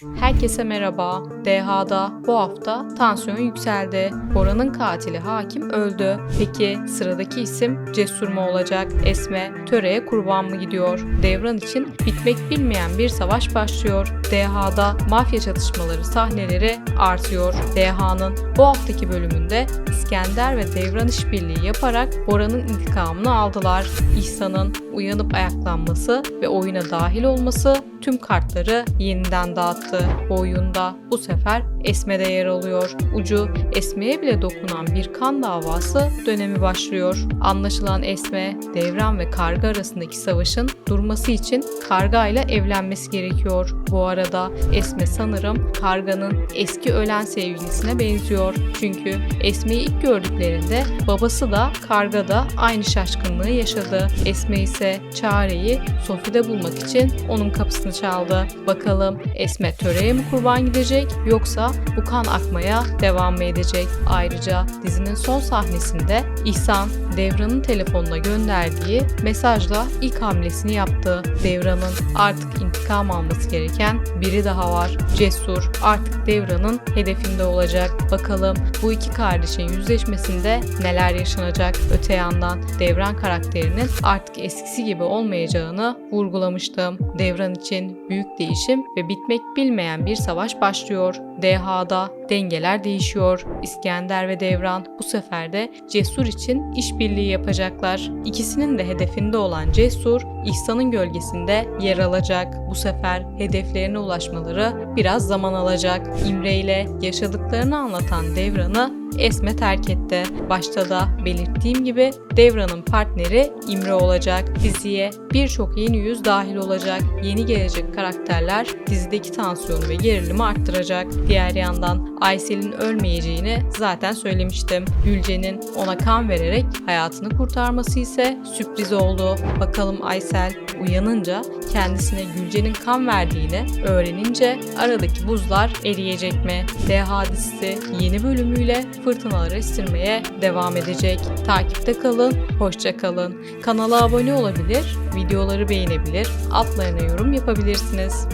you Herkese merhaba. DH'da bu hafta tansiyon yükseldi. Bora'nın katili hakim öldü. Peki sıradaki isim Cesur mu olacak? Esme töreye kurban mı gidiyor? Devran için bitmek bilmeyen bir savaş başlıyor. DH'da mafya çatışmaları sahneleri artıyor. DH'nın bu haftaki bölümünde İskender ve Devran işbirliği yaparak Bora'nın intikamını aldılar. İhsan'ın uyanıp ayaklanması ve oyuna dahil olması tüm kartları yeniden dağıttı. Bu oyunda bu sefer Esme de yer alıyor. Ucu Esme'ye bile dokunan bir kan davası dönemi başlıyor. Anlaşılan Esme, Devran ve Karga arasındaki savaşın durması için Karga ile evlenmesi gerekiyor. Bu arada Esme sanırım Karga'nın eski ölen sevgilisine benziyor. Çünkü Esme'yi ilk gördüklerinde babası da Karga da aynı şaşkınlığı yaşadı. Esme ise çareyi Sophie'de bulmak için onun kapısını çaldı. Bakalım Esme töreye mi kurban gidecek yoksa bu kan akmaya devam mı edecek? Ayrıca dizinin son sahnesinde İhsan Devran'ın telefonuna gönderdiği mesajla ilk hamlesini yaptı. Devran'ın artık intikam alması gereken biri daha var. Cesur artık Devran'ın hedefinde olacak. Bakalım bu iki kardeşin yüzleşmesinde neler yaşanacak? Öte yandan Devran karakterinin artık eskisi gibi olmayacağını vurgulamıştım. Devran için büyük değişim ve bitmek bilmeyen bir savaş başlıyor. DH'da dengeler değişiyor. İskender ve Devran bu sefer de Cesur için işbirliği yapacaklar. İkisinin de hedefinde olan Cesur, İhsan'ın gölgesinde yer alacak. Bu sefer hedeflerine ulaşmaları biraz zaman alacak. İmre ile yaşadıklarını anlatan Devran'ı Esme terk etti. Başta da belirttiğim gibi Devran'ın partneri İmre olacak. Diziye birçok yeni yüz dahil olacak. Yeni gelecek karakterler dizideki tansiyonu ve gerilimi arttıracak. Diğer yandan Aysel'in ölmeyeceğini zaten söylemiştim. Gülce'nin ona kan vererek hayatını kurtarması ise sürpriz oldu. Bakalım Aysel uyanınca kendisine Gülce'nin kan verdiğini öğrenince aradaki buzlar eriyecek mi? DH dizisi yeni bölümüyle fırtınaları estirmeye devam edecek. Takipte kalın, hoşça kalın. Kanala abone olabilir, videoları beğenebilir, altlarına yorum yapabilirsiniz.